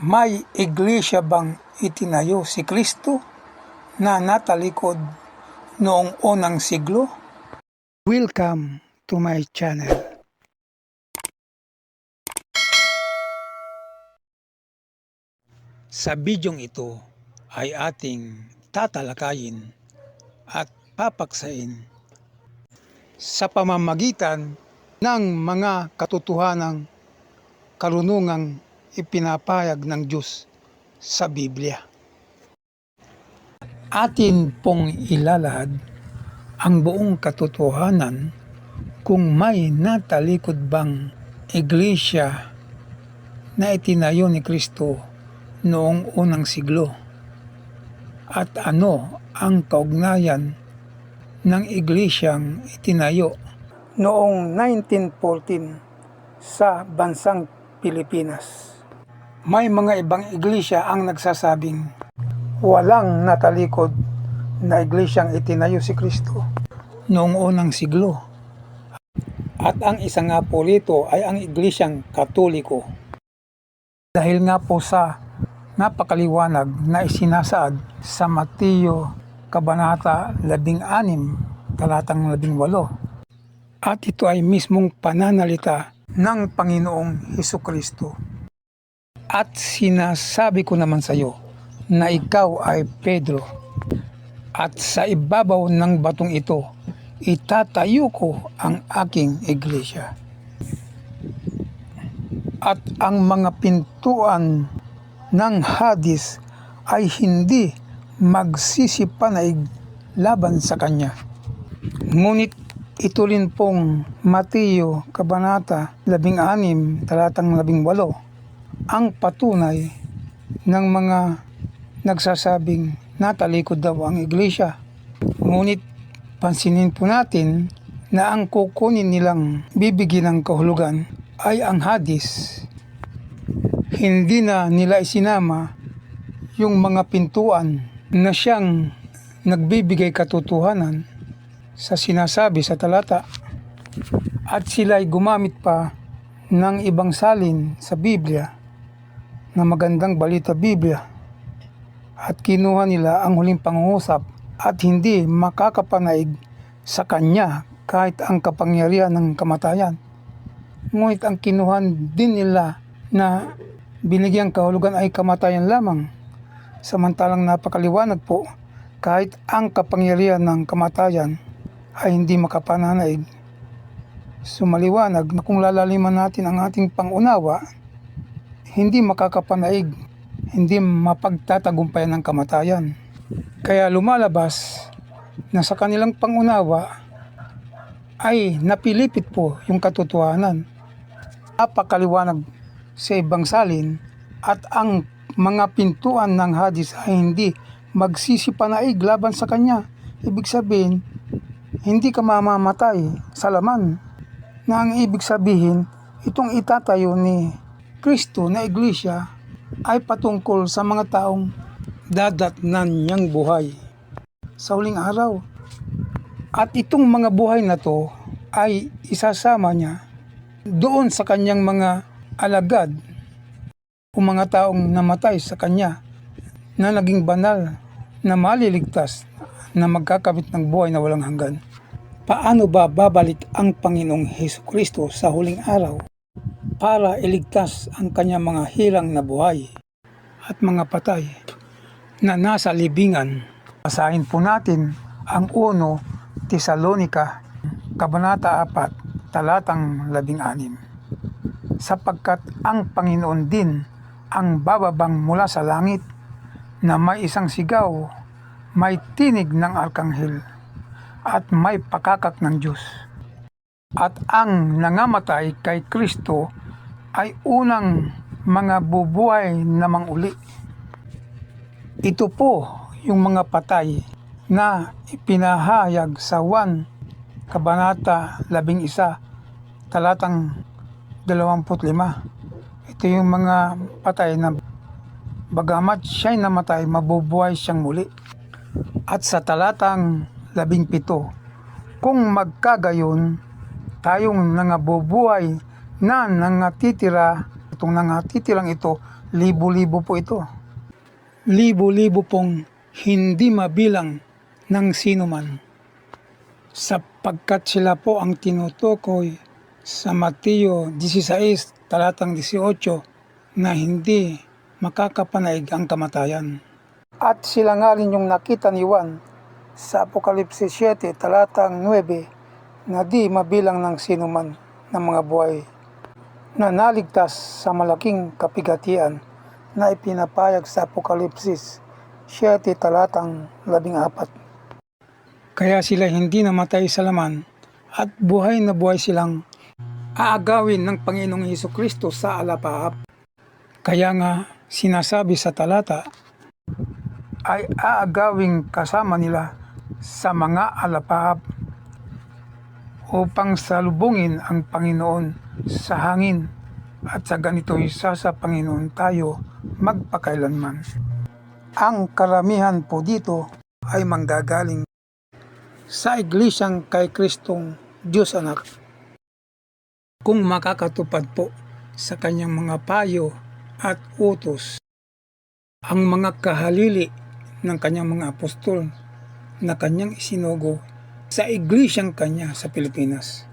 May iglesia bang itinayo si Kristo na natalikod noong unang siglo? Welcome to my channel. Sa bidyong ito ay ating tatalakayin at papaksain sa pamamagitan ng mga katotohanang karunungang ipinapayag ng Diyos sa Biblia. Atin pong ilalahad ang buong katotohanan kung may natalikod bang iglesia na itinayo ni Kristo noong unang siglo at ano ang kaugnayan ng iglesyang itinayo noong 1914 sa bansang Pilipinas. May mga ibang iglesia ang nagsasabing walang natalikod na iglesyang itinayo si Kristo noong unang siglo. At ang isa nga po rito ay ang iglesyang katoliko. Dahil nga po sa napakaliwanag na isinasaad sa Mateo Kabanata 16, talatang 18. At ito ay mismong pananalita ng Panginoong Heso Kristo. At sinasabi ko naman sa iyo na ikaw ay Pedro. At sa ibabaw ng batong ito, itatayo ko ang aking iglesia. At ang mga pintuan ng Hadis ay hindi magsisipanaig laban sa kanya. Ngunit ito rin pong Mateo Kabanata 16, talatang 18, ang patunay ng mga nagsasabing natalikod daw ang iglesia. Ngunit pansinin po natin na ang kukunin nilang bibigyan ng kahulugan ay ang hadis. Hindi na nila isinama yung mga pintuan na siyang nagbibigay katotohanan sa sinasabi sa talata at sila'y gumamit pa ng ibang salin sa Biblia na magandang balita Biblia at kinuha nila ang huling pangungusap at hindi makakapanaig sa kanya kahit ang kapangyarihan ng kamatayan. Ngunit ang kinuhan din nila na binigyang kahulugan ay kamatayan lamang. Samantalang napakaliwanag po kahit ang kapangyarihan ng kamatayan ay hindi makapananaig. Sumaliwanag na kung lalaliman natin ang ating pangunawa, hindi makakapanaig, hindi mapagtatagumpayan ng kamatayan. Kaya lumalabas na sa kanilang pangunawa ay napilipit po yung katotohanan. Napakaliwanag sa ibang salin at ang mga pintuan ng hadis ay hindi magsisipanaig laban sa kanya. Ibig sabihin, hindi ka mamamatay sa laman. Na ang ibig sabihin, itong itatayo ni Kristo na iglesia ay patungkol sa mga taong dadatnan niyang buhay sa huling araw. At itong mga buhay na to ay isasama niya doon sa kanyang mga alagad o mga taong namatay sa kanya na naging banal na maliligtas na magkakabit ng buhay na walang hanggan. Paano ba babalik ang Panginoong Heso Kristo sa huling araw para iligtas ang kanyang mga hirang na buhay at mga patay na nasa libingan? Basahin po natin ang 1 Tesalonika, Kabanata 4, talatang 16. Sapagkat ang Panginoon din ang bababang mula sa langit na may isang sigaw, may tinig ng arkanghel, at may pakakak ng Diyos. At ang nangamatay kay Kristo ay unang mga bubuhay namang uli. Ito po yung mga patay na ipinahayag sa 1 Kabanata 11 talatang 25. Ito yung mga patay na bagamat siya'y namatay, mabubuhay siyang muli. At sa talatang 17, kung magkagayon, tayong nangabubuhay na nangatitira, itong nangatitirang ito Libo-libo po ito. Libo-libo pong hindi mabilang ng sino man. Sapagkat sila po ang tinutukoy sa Mateo 16 talatang 18 na hindi makakapanaig ang kamatayan. At sila nga rin yung nakita ni Juan sa Apokalipsis 7 talatang 9 na di mabilang ng sino man ng mga buhay na naligtas sa malaking kapigatian na ipinapayag sa Apokalipsis 7 talatang 14. Kaya sila hindi namatay sa laman at buhay na buhay silang aagawin ng Panginoong Heso Kristo sa alapaap. Kaya nga sinasabi sa talata ay aagawing kasama nila sa mga alapaap upang salubungin ang Panginoon sa hangin at sa ganito isa sa Panginoon tayo magpakailanman. Ang karamihan po dito ay manggagaling sa iglesyang kay Kristong Diyos Anak. Kung makakatupad po sa kanyang mga payo at utos, ang mga kahalili ng kanyang mga apostol na kanyang isinugo sa iglesyang kanya sa Pilipinas.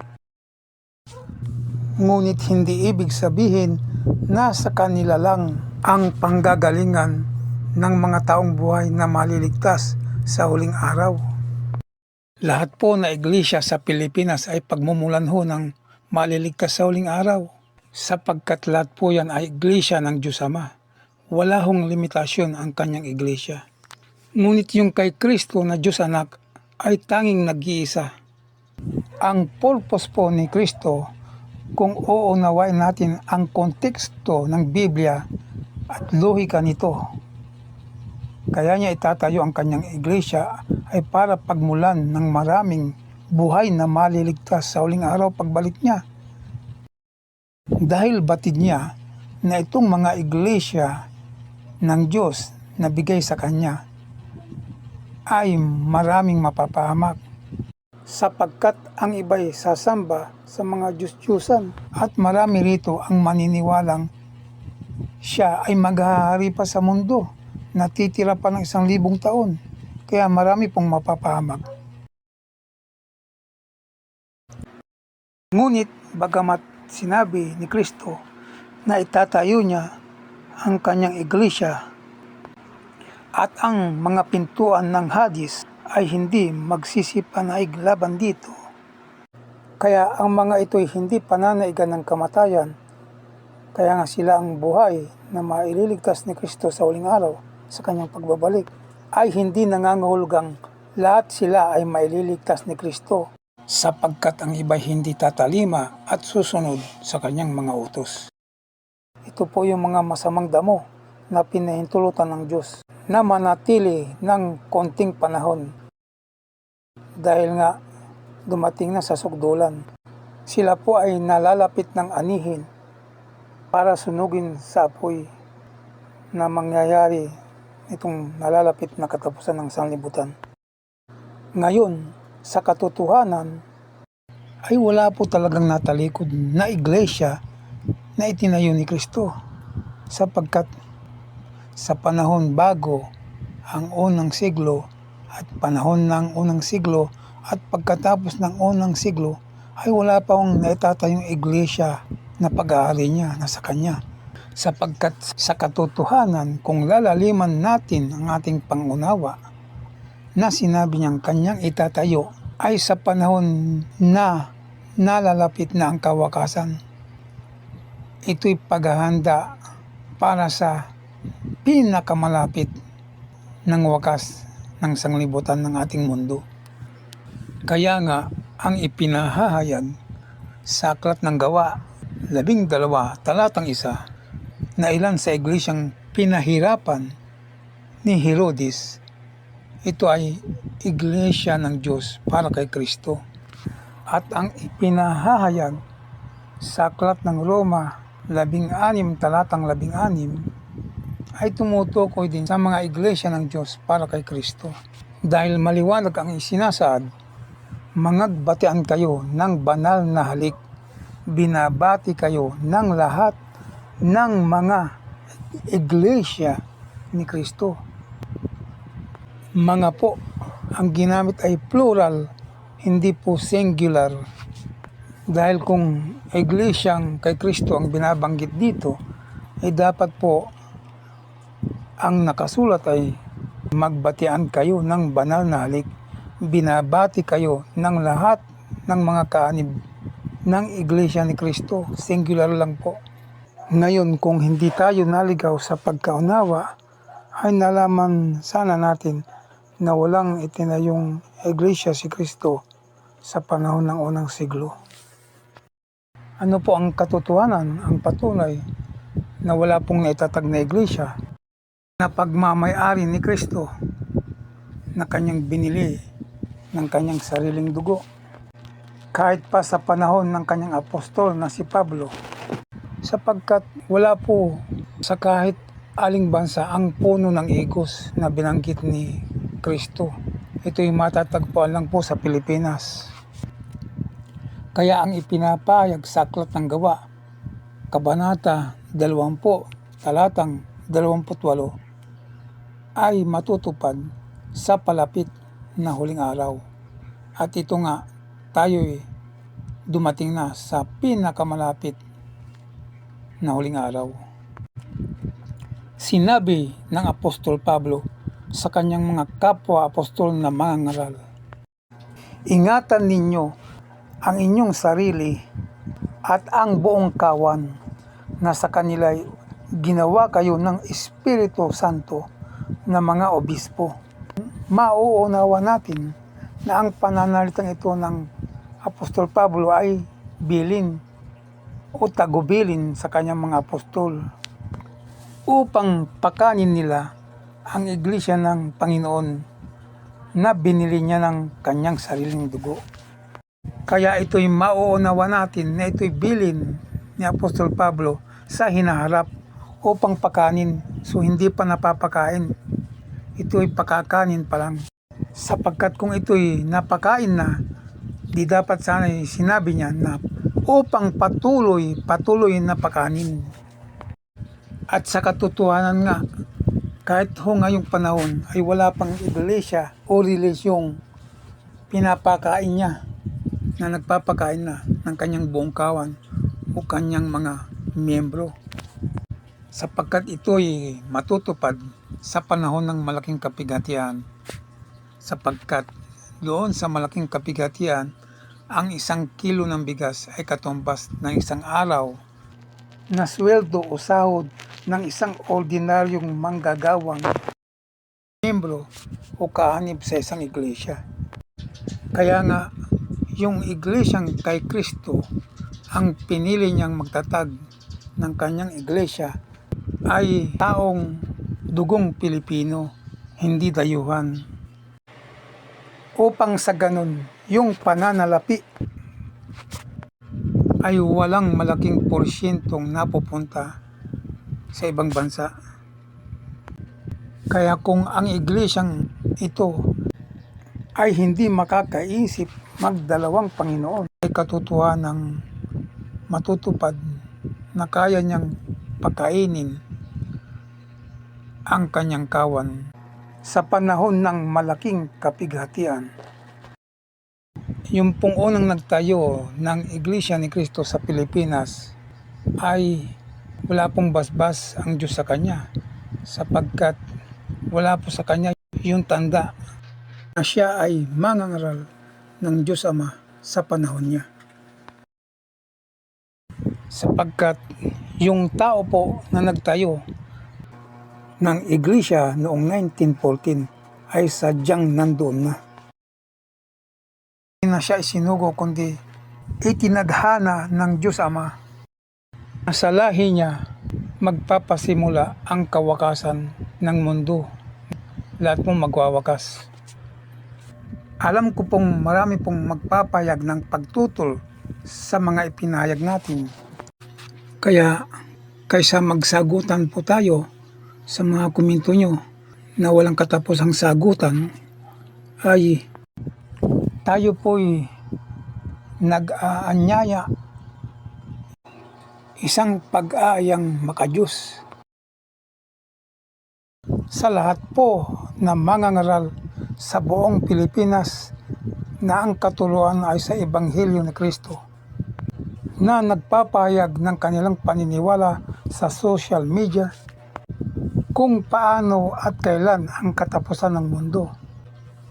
Ngunit hindi ibig sabihin na sa kanila lang ang panggagalingan ng mga taong buhay na maliligtas sa huling araw. Lahat po na iglesia sa Pilipinas ay pagmumulan ho ng maliligtas sa huling araw sapagkat lahat po yan ay iglesia ng Diyos Ama. Wala hong limitasyon ang kanyang iglesia. Ngunit yung kay Kristo na Diyos Anak ay tanging nag-iisa. Ang purpose po ni Kristo kung uunawain natin ang konteksto ng Biblia at lohika nito. Kaya niya itatayo ang kanyang iglesia ay para pagmulan ng maraming buhay na maliligtas sa huling araw pagbalik niya. Dahil batid niya na itong mga iglesia ng Diyos na bigay sa kanya ay maraming mapapahamak sapagkat ang iba'y sasamba sa mga Diyos-Diyusan at marami rito ang maniniwalang siya ay maghahari pa sa mundo natitira pa ng isang libong taon kaya marami pong mapapahamak. Ngunit bagamat sinabi ni Kristo na itatayo niya ang kanyang iglesia at ang mga pintuan ng hadis ay hindi magsisipanaig laban dito. Kaya ang mga ito ay hindi pananaigan ng kamatayan, kaya nga sila ang buhay na maililigtas ni Kristo sa uling araw sa kanyang pagbabalik, ay hindi nangangahulugang lahat sila ay maililigtas ni Kristo sapagkat ang iba hindi tatalima at susunod sa kanyang mga utos. Ito po yung mga masamang damo na pinahintulutan ng Diyos na manatili ng konting panahon dahil nga dumating na sa sugdulan. Sila po ay nalalapit ng anihin para sunugin sa apoy na mangyayari itong nalalapit na katapusan ng sanlibutan. Ngayon, sa katotohanan, ay wala po talagang natalikod na iglesia na itinayo ni Kristo sapagkat sa panahon bago ang unang siglo at panahon ng unang siglo at pagkatapos ng unang siglo ay wala pa akong naitatayong iglesia na pag-aari niya na sa kanya sapagkat sa katotohanan kung lalaliman natin ang ating pangunawa na sinabi niyang kanyang itatayo ay sa panahon na nalalapit na ang kawakasan. Ito'y paghahanda para sa pinakamalapit ng wakas ng sanglibutan ng ating mundo. Kaya nga ang ipinahahayag sa aklat ng gawa, labing dalawa, talatang isa, na ilan sa iglesyang pinahirapan ni Herodes, ito ay iglesia ng Diyos para kay Kristo. At ang ipinahahayag sa aklat ng Roma, labing anim, talatang labing anim, ay tumutukoy din sa mga iglesia ng Diyos para kay Kristo. Dahil maliwanag ang isinasaad, mangagbatian kayo ng banal na halik. Binabati kayo ng lahat ng mga iglesia ni Kristo. Mga po, ang ginamit ay plural, hindi po singular. Dahil kung iglesyang kay Kristo ang binabanggit dito, ay dapat po ang nakasulat ay magbatian kayo ng banal na halik. Binabati kayo ng lahat ng mga kaanib ng Iglesia ni Kristo. Singular lang po. Ngayon, kung hindi tayo naligaw sa pagkaunawa, ay nalaman sana natin na walang itinayong Iglesia si Kristo sa panahon ng unang siglo. Ano po ang katotohanan, ang patunay na wala pong naitatag na iglesia na pagmamayari ni Kristo na kanyang binili ng kanyang sariling dugo. Kahit pa sa panahon ng kanyang apostol na si Pablo, sapagkat wala po sa kahit aling bansa ang puno ng igos na binanggit ni Kristo. Ito'y matatagpuan lang po sa Pilipinas. Kaya ang ipinapahayag sa Aklat ng Gawa, Kabanata 20, talatang 28, ay matutupad sa palapit na huling araw. At ito nga, tayo'y dumating na sa pinakamalapit na huling araw. Sinabi ng Apostol Pablo sa kanyang mga kapwa-apostol na mga ngaral, Ingatan ninyo ang inyong sarili at ang buong kawan na sa kanila ginawa kayo ng Espiritu Santo na mga obispo. Mauunawa natin na ang pananalitang ito ng Apostol Pablo ay bilin o tagubilin sa kanyang mga apostol upang pakanin nila ang iglesia ng Panginoon na binili niya ng kanyang sariling dugo. Kaya ito'y mauunawa natin na ito'y bilin ni Apostol Pablo sa hinaharap upang pakanin. So hindi pa napapakain. Ito'y pakakanin pa lang. Sapagkat kung ito'y napakain na, di dapat sana sinabi niya na upang patuloy, patuloy na pakanin. At sa katotohanan nga, kahit ho ngayong panahon ay wala pang iglesia o relisyong pinapakain niya na nagpapakain na ng kanyang buong kawan o kanyang mga miyembro sapagkat ito'y matutupad sa panahon ng malaking kapigatian sapagkat doon sa malaking kapigatian ang isang kilo ng bigas ay katumbas ng isang araw na sweldo o sahod ng isang ordinaryong manggagawang miyembro o kaanib sa isang iglesia. Kaya nga, yung iglesyang kay Kristo ang pinili niyang magtatag ng kanyang iglesia ay taong dugong Pilipino, hindi dayuhan. Upang sa ganun, yung pananalapi ay walang malaking porsyentong napupunta sa ibang bansa. Kaya kung ang iglesyang ito ay hindi makakaisip magdalawang Panginoon ay katutuhan ng matutupad na kaya niyang pakainin ang kanyang kawan sa panahon ng malaking kapighatian. Yung pong unang nagtayo ng Iglesia ni Cristo sa Pilipinas ay wala pong basbas ang Diyos sa kanya sapagkat wala po sa kanya yung tanda na siya ay mangangaral ng Diyos Ama sa panahon niya. Sapagkat yung tao po na nagtayo ng iglesia noong 1914 ay sadyang nandoon na. Hindi na siya isinugo kundi itinaghana ng Diyos Ama sa lahi niya magpapasimula ang kawakasan ng mundo. Lahat mong magwawakas. Alam ko pong marami pong magpapayag ng pagtutol sa mga ipinahayag natin. Kaya kaysa magsagutan po tayo sa mga komento nyo na walang katapusang sagutan ay tayo po'y nag-aanyaya. Isang pag-aayang makajus sa lahat po na mangangaral sa buong Pilipinas na ang katuruan ay sa Ebanghelyo ni Kristo na nagpapahayag ng kanilang paniniwala sa social media kung paano at kailan ang katapusan ng mundo.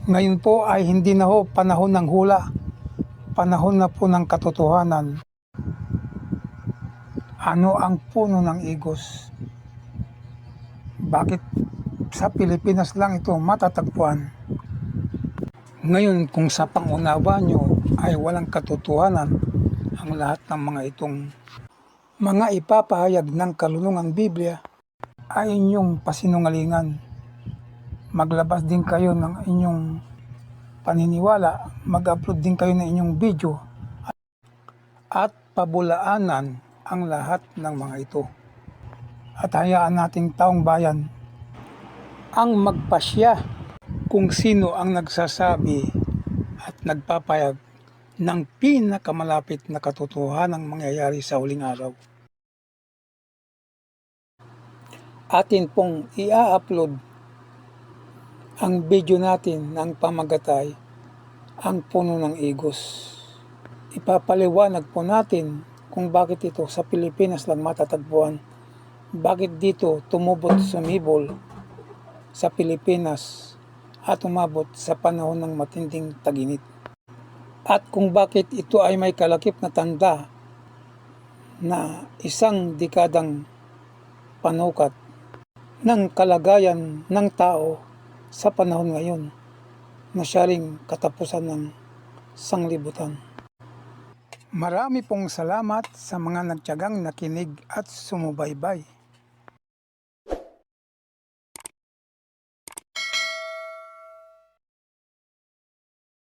Ngayon po ay hindi na ho panahon ng hula, panahon na po ng katotohanan. Ano ang puno ng igos? Bakit sa Pilipinas lang ito matatagpuan? Ngayon kung sa pangunawa nyo ay walang katotohanan ang lahat ng mga itong mga ipapahayag ng kalulungang Biblia ay inyong pasinungalingan. Maglabas din kayo ng inyong paniniwala, mag-upload din kayo ng inyong video at pabulaanan ang lahat ng mga ito. At hayaan nating taong bayan ang magpasya kung sino ang nagsasabi at nagpapayag ng pinakamalapit na katotohanang mangyayari sa huling araw. Atin pong ia-upload ang video natin ng pamagatay ang puno ng igos. Ipapaliwanag po natin kung bakit ito sa Pilipinas lang matatagpuan. Bakit dito tumubot sumibol sa Pilipinas at umabot sa panahon ng matinding taginit. At kung bakit ito ay may kalakip na tanda na isang dekadang panukat ng kalagayan ng tao sa panahon ngayon na siya ring katapusan ng sanglibutan. Marami pong salamat sa mga nagtyagang nakinig at sumubaybay.